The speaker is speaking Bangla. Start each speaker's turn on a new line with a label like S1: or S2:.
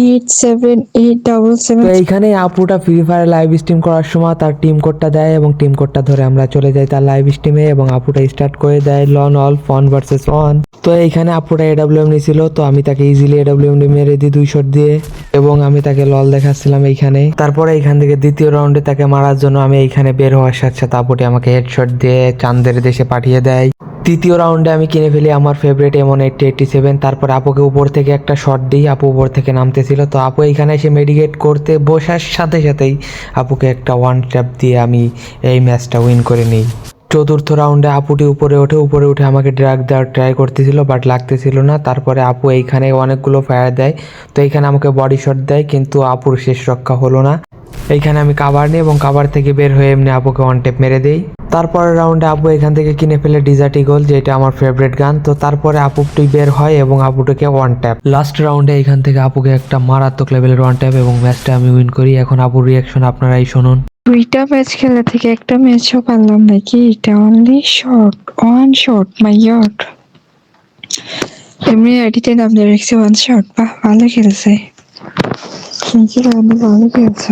S1: এইট সেভেন এইট ডাবল
S2: তো
S1: সেভেন
S2: এইখানে আপুটা ফ্রি ফায়ার লাইভ স্ট্রিম করার সময় তার টিম কোডটা দেয় এবং টিম কোডটা ধরে আমরা চলে যাই তার লাইভ স্ট্রিমে এবং আপুটা স্টার্ট করে দেয় লন অল ফন ভার্সেস ওয়ান তো এইখানে আপুটা এডাব্লিউএম নিয়েছিল তো আমি তাকে ইজিলি এডাব্লিউএম মেরে দিই দুই শট দিয়ে এবং আমি তাকে লল দেখাচ্ছিলাম এইখানে। তারপরে এইখান থেকে দ্বিতীয় রাউন্ডে তাকে মারার জন্য আমি এইখানে বের হওয়ার সাথে সাথে আপুটি আমাকে হেডশট দিয়ে চান্দের দেশে পাঠিয়ে দেয়। তৃতীয় রাউন্ডে আমি কিনে ফেলি আমার ফেভারিট এমন এইটটি এইটটি সেভেন তারপর আপুকে উপর থেকে একটা শট দিই, আপু উপর থেকে নামতেছিল। তো আপু এইখানে এসে মেডিকেট করতে বসার সাথে সাথেই আপুকে একটা ওয়ান ট্যাপ দিয়ে আমি এই ম্যাচটা উইন করে নিই। চতুর্থ রাউন্ডে আপুটি উপরে ওঠে, উপরে উঠে আমাকে ড্রাগ দেওয়ার ট্রাই করতেছিল বাট লাগতেছিল না। তারপরে আপু এইখানে অনেকগুলো ফায়ার দেয়, তো এইখানে আমাকে বডি শট দেয়, কিন্তু আপুর শেষ রক্ষা হলো না। এইখানে আমি কাবার নিই এবং কাবার থেকে বের হয়ে এমনি আপুকে ওয়ান টেপ মেরে দেই। তারপরের রাউন্ডে আপু এখান থেকে কিনে ফেলে ডিজার্ট ইগল যেটা আমার ফেভারিট গান তো তারপরে আপুটি বের হয় এবং আপুটিকে ওয়ান ট্যাপ লাস্ট রাউন্ডে এখান থেকে আপুকে একটা মারাত্মক লেভেলের ওয়ান ট্যাপ এবং ম্যাচটা আমি উইন করি। এখন আপুর রিয়াকশন আপনারাই শুনুন।
S1: দুইটা ম্যাচ খেলা থেকে একটা ম্যাচও পারলাম নাকি এটা only short one short my yard এমনি আইডিতে নাম দিয়ে রেখেছি ওয়ান শর্ট বাহ, ভালো খেলছে। কি ভালো খেলছে।